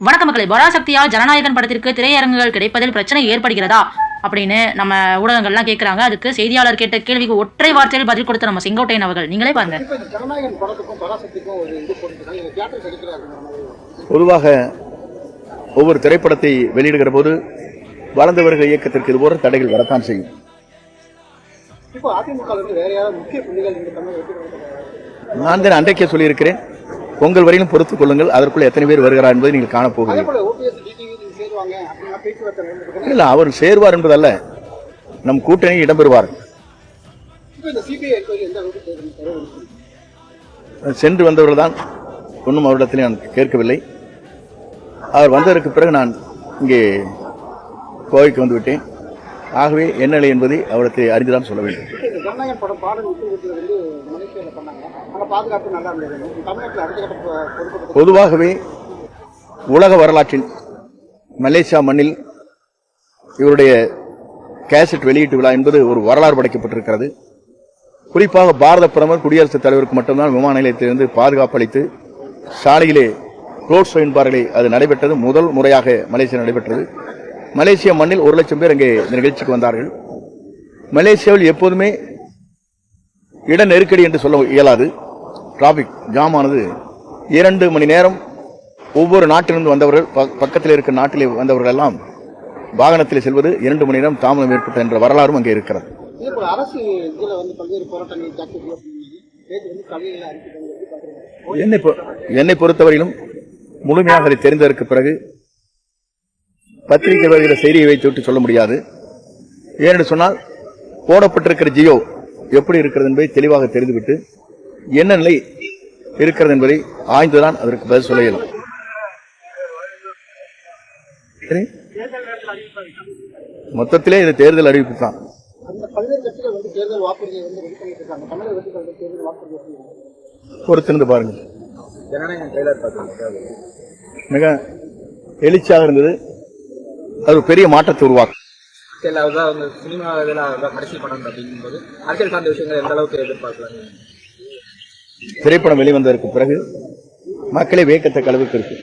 வணக்க மக்களே பராசக்தியால் ஜனநாயகன் படத்திற்கு திரையரங்குகள் கிடைப்பதில் பிரச்சனை ஏற்படுகிறதா? அப்படின்னு நம்ம ஊடகங்கள்லாம் கேட்குறாங்க அதுக்கு செய்தியாளர் கேட்ட கேள்விக்கு ஒற்றை வார்த்தையில் பதில் கொடுத்த நம்ம செங்கோட்டையன் அவர்கள். நீங்களே பாருங்க. பொதுவாக ஒவ்வொரு திரைப்படத்தை வெளியிடுகிற போது வளர்ந்து வருகிற இயக்கத்திற்கு இது போன்ற தடைகள் வரத்தான் செய்யும். நான் தான் அன்றைக்கே சொல்லியிருக்கிறேன். உங்கள் வரையிலும் பொறுத்துக் கொள்ளுங்கள். அதற்குள்ள எத்தனை பேர் வருகிறார் என்பதை நீங்கள் காணப்போகிறீர்கள் இல்லை அவர் சேர்வார் என்பதல்ல. நம் கூட்டணி இடம்பெறுவார். சென்று வந்தவர்கள் தான் ஒன்றும் அவரிடத்தில் நான் கேட்கவில்லை. அவர் வந்ததற்கு பிறகு நான் இங்கே கோவைக்கு வந்து விட்டேன் ஆகவே என்ன நிலை என்பதை அவரிடத்தை அறிந்துதான் சொல்ல வேண்டும். பொதுவாகவே உலக வரலாற்றில் மலேசியா மண்ணில் இவருடைய கேசட் வெளியீட்டு விழா என்பது ஒரு வரலாறு படைக்கப்பட்டிருக்கிறது. குறிப்பாக பாரத பிரதமர் குடியரசுத் தலைவருக்கு மட்டும்தான் விமான நிலையத்திலிருந்து பாதுகாப்பு அளித்து சாலையிலே ரோட் ஷோ என்பார்களே அது நடைபெற்றது. முதல் முறையாக மலேசியா நடைபெற்றது. மலேசியா மண்ணில் ஒரு லட்சம் பேர் அங்கே இந்த நிகழ்ச்சிக்கு வந்தார்கள். மலேசியாவில் எப்போதுமே இட நெருக்கடி என்று சொல்ல இயலாது. டிராபிக் ஜாம் ஆனது இரண்டு மணி நேரம் ஒவ்வொரு நாட்டிலிருந்து வந்தவர்கள் பக்கத்தில் இருக்கிற நாட்டிலே வந்தவர்கள் எல்லாம் வாகனத்தில் செல்வது இரண்டு மணி நேரம் தாமதம் ஏற்பட்ட என்ற வரலாறும் அங்கே இருக்கிறது. என்னை பொறுத்தவரையிலும் முழுமையாக அதை தெரிந்ததற்கு பிறகு பத்திரிகை வருகிற செய்தியை வைத்து விட்டு சொல்ல முடியாது. ஏனென்று சொன்னால் போடப்பட்டிருக்கிற ஜியோ எப்படி இருக்கிறது என்பதை தெளிவாக தெரிந்துவிட்டு என்ன நிலை இருக்கிறது என்பதை ஆய்ந்துதான் அதற்கு பதில் சொல்ல இயலும். சரி? மொத்தத்திலே இது தேர்தல் அறிவிப்பு தான். பொறுத்திருந்து பாருங்கள். மிக எழுச்சியாக இருந்தது. அது ஒரு பெரிய மாற்றத்தை உருவாக்கும். சினிமா கடைசி படம் அப்படிங்கும்போது அரசியல் சார்ந்த விஷயங்கள் எந்த அளவுக்கு எதிர்பார்க்கலாம்? திரைப்படம் வெளிவந்ததற்கு பிறகு மக்களை வியக்கத்தக்க அளவுக்கு இருக்கு.